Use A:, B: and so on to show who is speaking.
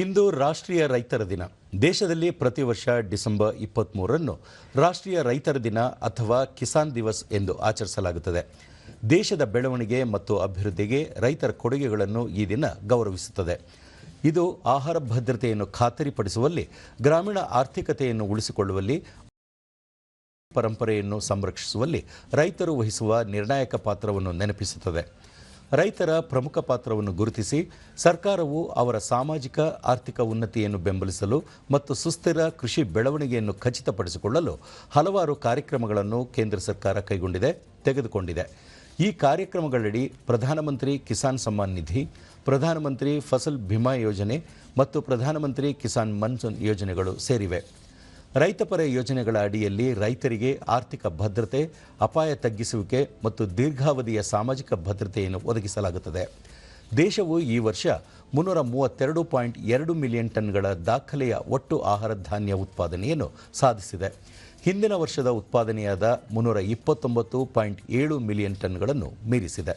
A: ಇಂದು ರಾಷ್ಟ್ರೀಯ ರೈತರ ದಿನ ದೇಶದಲ್ಲಿ ಪ್ರತಿ ವರ್ಷ ಡಿಸೆಂಬರ್ ಇಪ್ಪತ್ತ್ಮೂರನ್ನು ರಾಷ್ಟ್ರೀಯ ರೈತರ ದಿನ ಅಥವಾ ಕಿಸಾನ್ ದಿವಸ್ ಎಂದು ಆಚರಿಸಲಾಗುತ್ತದೆ ದೇಶದ ಬೆಳವಣಿಗೆ ಮತ್ತು ಅಭಿವೃದ್ಧಿಗೆ ರೈತರ ಕೊಡುಗೆಗಳನ್ನು ಈ ದಿನ ಗೌರವಿಸುತ್ತದೆ ಇದು ಆಹಾರ ಭದ್ರತೆಯನ್ನು ಖಾತರಿಪಡಿಸುವಲ್ಲಿ ಗ್ರಾಮೀಣ ಆರ್ಥಿಕತೆಯನ್ನು ಉಳಿಸಿಕೊಳ್ಳುವಲ್ಲಿ ಪರಂಪರೆಯನ್ನು ಸಂರಕ್ಷಿಸುವಲ್ಲಿ ರೈತರು ವಹಿಸುವ ನಿರ್ಣಾಯಕ ಪಾತ್ರವನ್ನು ನೆನಪಿಸುತ್ತದೆ ರೈತರ ಪ್ರಮುಖ ಪಾತ್ರವನ್ನು ಗುರುತಿಸಿ ಸರ್ಕಾರವು ಅವರ ಸಾಮಾಜಿಕ ಆರ್ಥಿಕ ಉನ್ನತಿಯನ್ನು ಬೆಂಬಲಿಸಲು ಮತ್ತು ಸುಸ್ಥಿರ ಕೃಷಿ ಬೆಳವಣಿಗೆಯನ್ನು ಖಚಿತಪಡಿಸಿಕೊಳ್ಳಲು ಹಲವಾರು ಕಾರ್ಯಕ್ರಮಗಳನ್ನು ಕೇಂದ್ರ ಸರ್ಕಾರ ಕೈಗೊಂಡಿದೆ ತೆಗೆದುಕೊಂಡಿದೆ ಈ ಕಾರ್ಯಕ್ರಮಗಳಡಿ ಪ್ರಧಾನಮಂತ್ರಿ ಕಿಸಾನ್ ಸಮ್ಮಾನ್ ನಿಧಿ ಪ್ರಧಾನಮಂತ್ರಿ ಫಸಲ್ ಬಿಮಾ ಯೋಜನೆ ಮತ್ತು ಪ್ರಧಾನಮಂತ್ರಿ ಕಿಸಾನ್ ಮನ್ಸೂನ್ ಯೋಜನೆಗಳು ಸೇರಿವೆ ರೈತಪರ ಯೋಜನೆಗಳ ಅಡಿಯಲ್ಲಿ ರೈತರಿಗೆ ಆರ್ಥಿಕ ಭದ್ರತೆ ಅಪಾಯ ತಗ್ಗಿಸುವಿಕೆ ಮತ್ತು ದೀರ್ಘಾವಧಿಯ ಸಾಮಾಜಿಕ ಭದ್ರತೆಯನ್ನು ಒದಗಿಸಲಾಗುತ್ತದೆ ದೇಶವು ಈ ವರ್ಷ ಮುನ್ನೂರ ಮೂವತ್ತೆರಡು ಪಾಯಿಂಟ್ ಎರಡು ಮಿಲಿಯನ್ ಟನ್ಗಳ ದಾಖಲೆಯ ಒಟ್ಟು ಆಹಾರ ಧಾನ್ಯ ಉತ್ಪಾದನೆಯನ್ನು ಸಾಧಿಸಿದೆ ಹಿಂದಿನ ವರ್ಷದ ಉತ್ಪಾದನೆಯಾದ ಮುನ್ನೂರ ಇಪ್ಪತ್ತೊಂಬತ್ತು ಪಾಯಿಂಟ್ ಏಳು ಮಿಲಿಯನ್ ಟನ್ಗಳನ್ನು ಮೀರಿಸಿದೆ